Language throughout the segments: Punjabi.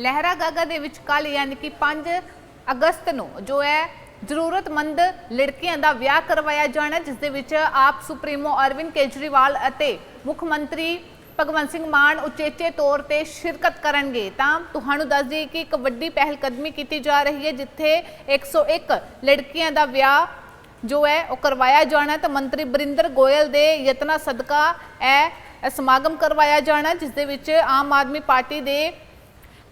ਲਹਿਰਾ ਗਾਗਾ ਦੇ ਵਿੱਚ ਕੱਲ ਯਾਨੀ ਕਿ 5 ਅਗਸਤ ਨੂੰ ਜੋ ਹੈ ਜ਼ਰੂਰਤਮੰਦ ਲੜਕੀਆਂ ਦਾ ਵਿਆਹ ਕਰਵਾਇਆ ਜਾਣਾ ਜਿਸ ਦੇ ਵਿੱਚ ਆਪ ਸੁਪਰੀਮੋ ਅਰਵਿੰਦ ਕੇਜਰੀਵਾਲ ਅਤੇ ਮੁੱਖ ਮੰਤਰੀ ਭਗਵੰਤ ਸਿੰਘ ਮਾਨ ਉਚੇਚੇ ਤੌਰ ਤੇ ਸ਼ਿਰਕਤ ਕਰਨਗੇ। ਤਾਂ ਤੁਹਾਨੂੰ ਦੱਸ ਦਈਏ ਕਿ ਇੱਕ ਵੱਡੀ ਪਹਿਲ ਕਦਮੀ ਕੀਤੀ ਜਾ ਰਹੀ ਹੈ, ਜਿੱਥੇ 101 ਲੜਕੀਆਂ ਦਾ ਵਿਆਹ ਜੋ ਹੈ, ਉਹ ਕਰਵਾਇਆ ਜਾਣਾ ਹੈ। ਤਾਂ ਮੰਤਰੀ ਬਰਿੰਦਰ ਗੋਇਲ ਦੇ ਯਤਨਾ ਸਦਕਾ ਇਹ ਸਮਾਗਮ ਕਰਵਾਇਆ ਜਾਣਾ ਜਿਸ ਦੇ ਵਿੱਚ ਆਮ ਆਦਮੀ ਪਾਰਟੀ ਦੇ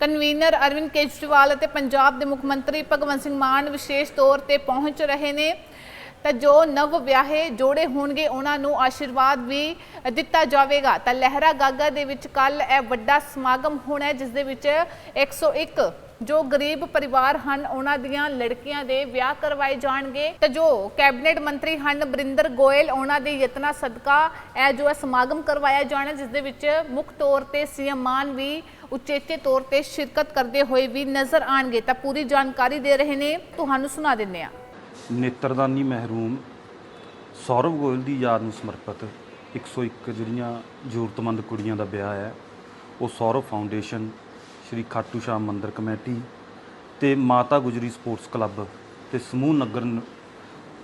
ਕਨਵੀਨਰ ਅਰਵਿੰਦ ਕੇਜਰੀਵਾਲ ਅਤੇ ਪੰਜਾਬ ਦੇ ਮੁੱਖ ਮੰਤਰੀ ਭਗਵੰਤ ਸਿੰਘ ਮਾਨ ਵਿਸ਼ੇਸ਼ ਤੌਰ ਤੇ ਪਹੁੰਚ ਰਹੇ ਨੇ। ਤਾਂ ਜੋ ਨਵ ਵਿਆਹੇ ਜੋੜੇ ਹੋਣਗੇ, ਉਹਨਾਂ ਨੂੰ ਆਸ਼ੀਰਵਾਦ ਵੀ ਦਿੱਤਾ ਜਾਵੇਗਾ। ਤਾਂ ਲਹਿਰਾ ਗਾਗਾ ਦੇ ਵਿੱਚ ਕੱਲ ਇਹ ਵੱਡਾ ਸਮਾਗਮ ਹੋਣਾ ਹੈ, ਜਿਸ ਦੇ ਵਿੱਚ 101 ਜੋ ਗਰੀਬ ਪਰਿਵਾਰ ਹਨ, ਉਹਨਾਂ ਦੀਆਂ ਲੜਕੀਆਂ ਦੇ ਵਿਆਹ ਕਰਵਾਏ ਜਾਣਗੇ। ਤਾਂ ਜੋ ਕੈਬਨਿਟ ਮੰਤਰੀ ਹਨ ਬਰਿੰਦਰ ਗੋਇਲ, ਉਹਨਾਂ ਦੇ ਯਤਨਾ ਸਦਕਾ ਇਹ ਜੋ ਹੈ ਸਮਾਗਮ ਕਰਵਾਇਆ ਜਾਣਾ ਜਿਸ ਦੇ ਵਿੱਚ ਮੁੱਖ ਤੌਰ ਤੇ ਸੀਐਮ ਮਾਨ ਵੀ ਉਚੇਚੇ ਤੌਰ ਤੇ ਸ਼ਿਰਕਤ ਕਰਦੇ ਹੋਏ ਵੀ ਨਜ਼ਰ ਆਣਗੇ ਤਾਂ ਪੂਰੀ ਜਾਣਕਾਰੀ ਦੇ ਰਹੇ ਨੇ, ਤੁਹਾਨੂੰ ਸੁਣਾ ਦਿੰਨੇ ਆ ਨੇਤਰਦਾਨੀ ਮਹਿਰੂਮ ਸੌਰਵ ਗੋਇਲ ਦੀ ਯਾਦ ਨੂੰ ਸਮਰਪਿਤ 101 ਜਿਹੜੀਆਂ ਜ਼ਰੂਰਤਮੰਦ ਕੁੜੀਆਂ ਦਾ ਵਿਆਹ ਹੈ ਉਹ ਸੌਰਵ ਫਾਊਂਡੇਸ਼ਨ ਸ਼੍ਰੀ ਖਾਟੂ ਸ਼ਾਮ ਮੰਦਿਰ ਕਮੇਟੀ ਤੇ ਮਾਤਾ ਗੁਜਰੀ ਸਪੋਰਟਸ ਕਲੱਬ ਤੇ ਸਮੂਹ ਨਗਰ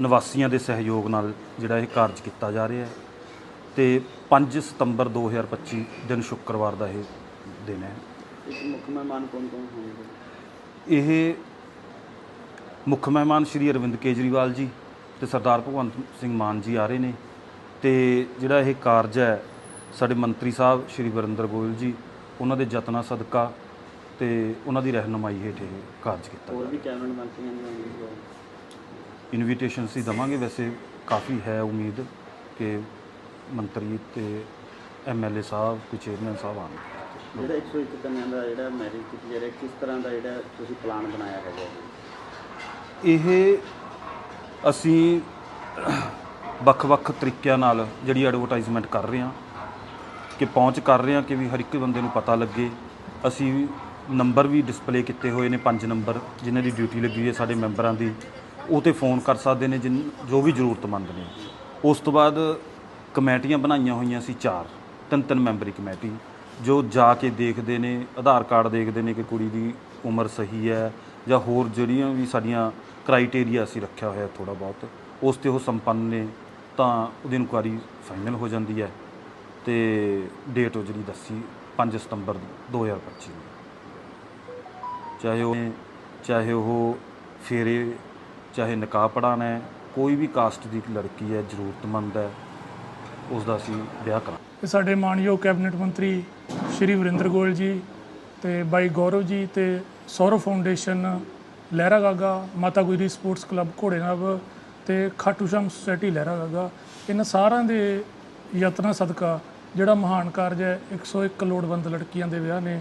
ਨਿਵਾਸੀਆਂ ਦੇ ਸਹਿਯੋਗ ਨਾਲ ਜਿਹੜਾ ਇਹ ਕਾਰਜ ਕੀਤਾ ਜਾ ਰਿਹਾ ਹੈ ਤੇ 5 ਸਤੰਬਰ 2025 ਦਿਨ ਸ਼ੁੱਕਰਵਾਰ ਦਾ ਇਹ ਦਿਨ ਹੈ। ਇਸ ਮੁੱਖ ਮਹਿਮਾਨ ਕੌਣ ਕੌਣ ਹੋਣਗੇ? ਇਹ ਮੁੱਖ ਮਹਿਮਾਨ ਸ਼੍ਰੀ ਅਰਵਿੰਦ ਕੇਜਰੀਵਾਲ ਜੀ ਤੇ ਸਰਦਾਰ ਭਗਵੰਤ ਸਿੰਘ ਮਾਨ ਜੀ ਆ ਰਹੇ ਨੇ। ਤੇ ਜਿਹੜਾ ਇਹ ਕਾਰਜ ਹੈ ਸਾਡੇ ਮੰਤਰੀ ਸਾਹਿਬ ਸ਼੍ਰੀ ਵਰਿੰਦਰ ਗੋਇਲ ਜੀ ਉਹਨਾਂ ਦੇ ਯਤਨਾਂ ਸਦਕਾ ਤੇ ਉਹਨਾਂ ਦੀ ਰਹਿਨੁਮਾਈ ਹੇਠ ਇਹ ਕਾਰਜ ਕੀਤਾ ਹੋਰ ਵੀ ਕੈਬਨਿਟ ਮੰਤਰੀਆਂ ਰਿਹਾ ਇਨਵੀਟੇਸ਼ਨ ਅਸੀਂ ਦਵਾਂਗੇ। ਵੈਸੇ ਕਾਫੀ ਹੈ ਉਮੀਦ ਕਿ ਮੰਤਰੀ ਤੇ ਐਮਐਲਏ ਸਾਹਿਬ ਕੋਈ ਚੇਅਰਮੈਨ ਸਾਹਿਬ ਆਉਣਗੇ। ਜਿਹੜਾ 101 ਕਨਿਆਂ ਦਾ ਜਿਹੜਾ ਮੈਰਿਜ ਕੀਤੀ ਜਾ ਰਹੀ ਕਿਸ ਤਰ੍ਹਾਂ ਦਾ ਜਿਹੜਾ ਤੁਸੀਂ ਪਲਾਨ ਬਣਾਇਆ ਹੈਗਾ? ਇਹ ਅਸੀਂ ਵੱਖ-ਵੱਖ ਤਰੀਕਿਆਂ ਨਾਲ ਜਿਹੜੀ ਐਡਵਰਟਾਈਜ਼ਮੈਂਟ ਕਰ ਰਹੇ ਹਾਂ ਕਿ ਪਹੁੰਚ ਕਰ ਰਹੇ ਹਾਂ ਕਿ ਵੀ ਹਰ ਇੱਕ ਬੰਦੇ ਨੂੰ ਪਤਾ ਲੱਗੇ। ਅਸੀਂ ਨੰਬਰ ਵੀ ਡਿਸਪਲੇ ਕੀਤੇ ਹੋਏ ਨੇ ਪੰਜ ਨੰਬਰ ਜਿਨ੍ਹਾਂ ਦੀ ਡਿਊਟੀ ਲੱਗੀ ਹੋਈ ਹੈ ਸਾਡੇ ਮੈਂਬਰਾਂ ਦੀ। ਉਹ ਤੇ ਫੋਨ ਕਰ ਸਕਦੇ ਨੇ ਜਿਨ, ਜੋ ਵੀ ਜ਼ਰੂਰਤਮੰਦ ਨੇ। ਉਸ ਤੋਂ ਬਾਅਦ ਕਮੇਟੀਆਂ ਬਣਾਈਆਂ ਹੋਈਆਂ ਸੀ ਚਾਰ ਤਿੰਨ ਤਿੰਨ ਮੈਂਬਰੀ ਕਮੇਟੀ, ਜੋ ਜਾ ਕੇ ਦੇਖਦੇ ਨੇ, ਆਧਾਰ ਕਾਰਡ ਦੇਖਦੇ ਨੇ ਕਿ ਕੁੜੀ ਦੀ ਉਮਰ ਸਹੀ ਹੈ ਜਾਂ ਹੋਰ ਜਿਹੜੀਆਂ ਵੀ ਸਾਡੀਆਂ ਕ੍ਰਾਈਟੇਰੀਆ ਅਸੀਂ ਰੱਖਿਆ ਹੋਇਆ ਥੋੜਾ ਬਹੁਤ, ਉਸ ਤੇ ਉਹ ਸੰਪੰਨ ਨੇ, ਤਾਂ ਉਹਦੀ ਇਨਕੁਆਰੀ ਫਾਈਨਲ ਹੋ ਜਾਂਦੀ ਹੈ ਤੇ ਡੇਟ ਉਹ ਜਿਹੜੀ ਦੱਸੀ 5 ਸਤੰਬਰ 2025 ਨੂੰ। ਚਾਹੇ ਉਹ ਚਾਹੇ ਉਹ ਫੇਰੇ, ਚਾਹੇ ਨਿਕਾਹ ਪੜਾਣਾ ਹੈ, ਕੋਈ ਵੀ ਕਾਸਟ ਦੀ ਲੜਕੀ ਹੈ, ਜ਼ਰੂਰਤਮੰਦ ਹੈ ਉਸ ਦਾ ਅਸੀਂ ਵਿਆਹ ਕਰਾਂ ਸਾਡੇ ਮਾਨਯੋਗ ਕੈਬਨਿਟ ਮੰਤਰੀ ਸ਼੍ਰੀ ਵਰਿੰਦਰ ਗੋਇਲ ਜੀ ਤੇ ਬਾਈ ਗੌਰਵ ਜੀ ਤੇ ਸੌਰਵ ਫਾਊਂਡੇਸ਼ਨ, ਲਹਿਰਾ ਗਾਗਾ, ਮਾਤਾ ਗੁਜਰੀ ਸਪੋਰਟਸ ਕਲੱਬ ਘੋੜੇਨਾਬ ਤੇ ਖਾਟੂ ਸ਼ਾਮ ਸੁਸਾਇਟੀ, ਲਹਿਰਾ ਗਾਗਾ। ਇਹਨਾਂ ਸਾਰਿਆਂ ਦੇ ਯਤਨਾਂ ਸਦਕਾ ਜਿਹੜਾ ਮਹਾਨ ਕਾਰਜ ਹੈ 101 ਲੋੜਵੰਦ ਲੜਕੀਆਂ ਦੇ ਵਿਆਹ ਨੇ,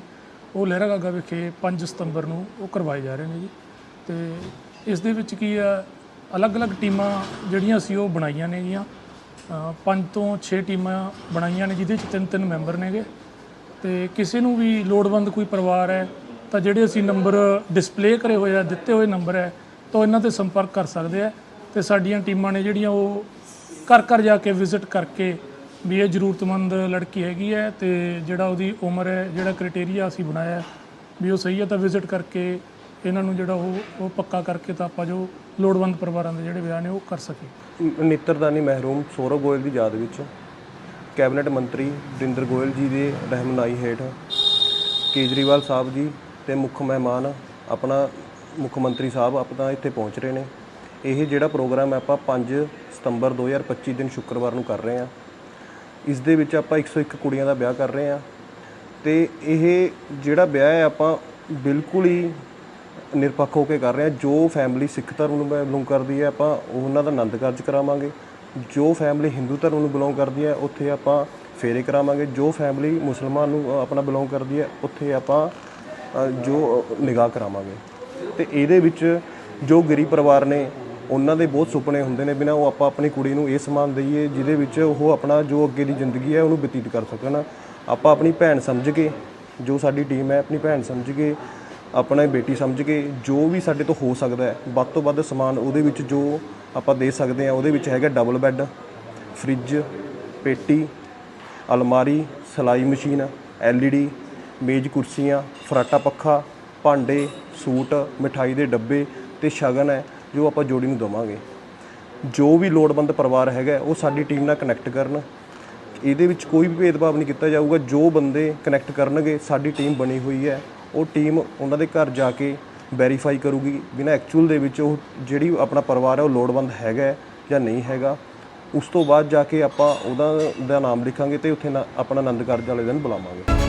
ਉਹ ਲਹਿਰਾ ਗਾਗਾ ਵਿਖੇ 5 ਸਤੰਬਰ ਨੂੰ ਉਹ ਕਰਵਾਏ ਜਾ ਰਹੇ ਨੇ ਜੀ। ਤੇ ਇਸ ਦੇ ਵਿੱਚ ਕੀ ਆ ਅਲੱਗ-ਅਲੱਗ ਟੀਮਾਂ ਜਿਹੜੀਆਂ ਸੀ, ਉਹ ਬਣਾਈਆਂ ਨੇਗੀਆਂ। ਪੰਜ ਤੋਂ 6 ਟੀਮਾਂ ਬਣਾਈਆਂ ਨੇ, ਜਿਹਦੇ ਚ ਤਿੰਨ ਤਿੰਨ ਮੈਂਬਰ ਨੇਗੇ। ਤੇ ਕਿਸੇ ਨੂੰ ਵੀ ਲੋੜਵੰਦ ਕੋਈ ਪਰਿਵਾਰ ਹੈ, ਤਾਂ ਜਿਹੜੇ ਅਸੀਂ ਨੰਬਰ ਡਿਸਪਲੇ ਕਰੇ ਹੋਏ ਆ, ਦਿੱਤੇ ਹੋਏ ਨੰਬਰ ਹੈ, ਤਾਂ ਉਹ ਇਹਨਾਂ ਤੇ ਸੰਪਰਕ ਕਰ ਸਕਦੇ ਆ ਤੇ ਸਾਡੀਆਂ ਟੀਮਾਂ ਨੇ ਜਿਹੜੀਆਂ ਉਹ ਘਰ ਘਰ ਜਾ ਕੇ ਵਿਜ਼ਿਟ ਕਰਕੇ ਵੀ ਇਹ ਜ਼ਰੂਰਤਮੰਦ ਲੜਕੀ ਹੈਗੀ ਹੈ ਤੇ ਜਿਹੜਾ ਉਹਦੀ ਉਮਰ ਹੈ, ਜਿਹੜਾ ਕ੍ਰਾਈਟੇਰੀਆ ਅਸੀਂ ਬਣਾਇਆ, ਵੀ ਉਹ ਸਹੀ ਹੈ ਤਾਂ ਵਿਜ਼ਿਟ ਕਰਕੇ ਇਹਨਾਂ ਨੂੰ ਜਿਹੜਾ ਉਹ ਉਹ ਪੱਕਾ ਕਰਕੇ ਤਾਂ ਆਪਾਂ ਜੋ ਲੋੜਵੰਦ ਪਰਿਵਾਰਾਂ ਦੇ ਜਿਹੜੇ ਵਿਆਹ ਨੇ ਉਹ ਕਰ ਸਕੀਏ। ਨੇਤਰਦਾਨੀ ਮਹਿਰੂਮ ਸੌਰਵ ਗੋਇਲ ਦੀ ਯਾਦ ਵਿੱਚ। ਕੈਬਨਿਟ ਮੰਤਰੀ ਵਰਿੰਦਰ ਗੋਇਲ ਜੀ ਦੇ ਰਹਿਨੁਮਾਈ ਹੇਠ ਕੇਜਰੀਵਾਲ ਸਾਹਿਬ ਜੀ ਤੇ ਮੁੱਖ ਮਹਿਮਾਨ ਆਪਣਾ ਮੁੱਖ ਮੰਤਰੀ ਸਾਹਿਬ ਆਪਣਾ ਇੱਥੇ ਪਹੁੰਚ ਰਹੇ ਨੇ। ਇਹ ਜਿਹੜਾ ਪ੍ਰੋਗਰਾਮ ਆਪਾਂ 5 ਸਤੰਬਰ 2025 ਦਿਨ ਸ਼ੁੱਕਰਵਾਰ ਨੂੰ ਕਰ ਰਹੇ ਹਾਂ। ਇਸ ਦੇ ਵਿੱਚ ਆਪਾਂ 101 ਕੁੜੀਆਂ ਦਾ ਵਿਆਹ ਕਰ ਰਹੇ ਹਾਂ ਤੇ ਇਹ ਜਿਹੜਾ ਵਿਆਹ ਹੈ, ਆਪਾਂ ਬਿਲਕੁਲ ਹੀ ਨਿਰਪੱਖ ਹੋ ਕੇ ਕਰ ਰਹੇ ਹਾਂ। ਜੋ ਫੈਮਿਲੀ ਸਿੱਖ ਧਰਮ ਨੂੰ ਬਿਲੋਂਗ ਕਰਦੀ ਹੈ, ਆਪਾਂ ਉਹਨਾਂ ਦਾ ਆਨੰਦ ਕਾਰਜ ਕਰਾਵਾਂਗੇ। ਜੋ ਫੈਮਿਲੀ ਹਿੰਦੂ ਧਰਮ ਨੂੰ ਬਿਲੋਂਗ ਕਰਦੀ ਹੈ, ਉੱਥੇ ਆਪਾਂ ਫੇਰੇ ਕਰਾਵਾਂਗੇ। ਜੋ ਫੈਮਿਲੀ ਮੁਸਲਮਾਨ ਨੂੰ ਆਪਣਾ ਬਿਲੋਂਗ ਕਰਦੀ ਹੈ, ਉੱਥੇ ਆਪਾਂ ਜੋ ਨਿਗਾਹ ਕਰਾਵਾਂਗੇ। ਤੇ ਇਹਦੇ ਵਿੱਚ ਜੋ ਗਰੀਬ ਪਰਿਵਾਰ ਨੇ, ਉਹਨਾਂ ਦੇ ਬਹੁਤ ਸੁਪਨੇ ਹੁੰਦੇ ਨੇ ਬਿਨਾਂ ਉਹ ਆਪਾਂ ਆਪਣੀ ਕੁੜੀ ਨੂੰ ਇਹ ਸਮਾਨ ਦਈਏ, ਜਿਹਦੇ ਵਿੱਚ ਉਹ ਆਪਣਾ ਜੋ ਅੱਗੇ ਦੀ ਜ਼ਿੰਦਗੀ ਹੈ, ਉਹਨੂੰ ਬਤੀਤ ਕਰ ਸਕਣ। ਆਪਾਂ ਆਪਣੀ ਭੈਣ ਸਮਝ ਕੇ, ਜੋ ਸਾਡੀ ਟੀਮ ਹੈ, ਆਪਣੀ ਭੈਣ ਸਮਝ ਕੇ ਆਪਣਾ ਬੇਟੀ ਸਮਝ ਕੇ ਜੋ ਵੀ ਸਾਡੇ ਤੋਂ ਹੋ ਸਕਦਾ ਹੈ, ਵੱਧ ਤੋਂ ਵੱਧ ਸਮਾਨ ਉਹਦੇ ਵਿੱਚ ਜੋ ਆਪਾਂ ਦੇ ਸਕਦੇ ਹਾਂ, ਉਹਦੇ ਵਿੱਚ ਹੈਗਾ ਡਬਲ ਬੈੱਡ ਫ੍ਰਿਜ ਪੇਟੀ, ਅਲਮਾਰੀ, ਸਲਾਈ ਮਸ਼ੀਨ ਐਲਈਡੀ ਮੇਜ਼ ਕੁਰਸੀਆਂ, ਫਰਾਟਾ ਪੱਖਾ, ਭਾਂਡੇ, ਸੂਟ, ਮਿਠਾਈ ਦੇ ਡੱਬੇ ਤੇ ਸ਼ਗਨ ਹੈ, ਜੋ ਆਪਾਂ ਜੋੜੀ ਨੂੰ ਦਵਾਂਗੇ। ਜੋ ਵੀ ਲੋੜਵੰਦ ਪਰਿਵਾਰ ਹੈਗਾ, ਉਹ ਸਾਡੀ ਟੀਮ ਨਾਲ ਕਨੈਕਟ ਕਰਨ। ਇਹਦੇ ਵਿੱਚ ਕੋਈ ਵੀ ਭੇਦਭਾਵ ਨਹੀਂ ਕੀਤਾ ਜਾਊਗਾ, ਜੋ ਬੰਦੇ ਕਨੈਕਟ ਕਰਨਗੇ, ਸਾਡੀ ਟੀਮ ਬਣੀ ਹੋਈ ਹੈ। ਉਹ ਟੀਮ ਉਹਨਾਂ ਦੇ ਘਰ ਜਾ ਕੇ ਵੈਰੀਫਾਈ ਕਰੂਗੀ ਬਿਨਾਂ ਐਕਚੁਅਲ ਦੇ ਵਿੱਚ ਉਹ ਜਿਹੜੀ ਆਪਣਾ ਪਰਿਵਾਰ ਹੈ ਉਹ ਲੋੜਵੰਦ ਹੈਗਾ ਜਾਂ ਨਹੀਂ ਹੈਗਾ। ਉਸ ਤੋਂ ਬਾਅਦ ਜਾ ਕੇ ਆਪਾਂ ਉਹਦਾ ਦਾ ਨਾਮ ਲਿਖਾਂਗੇ ਤੇ ਉੱਥੇ ਆਪਣਾ ਆਨੰਦ ਕਾਰਜ ਵਾਲੇ ਦਿਨ ਬੁਲਾਵਾਂਗੇ।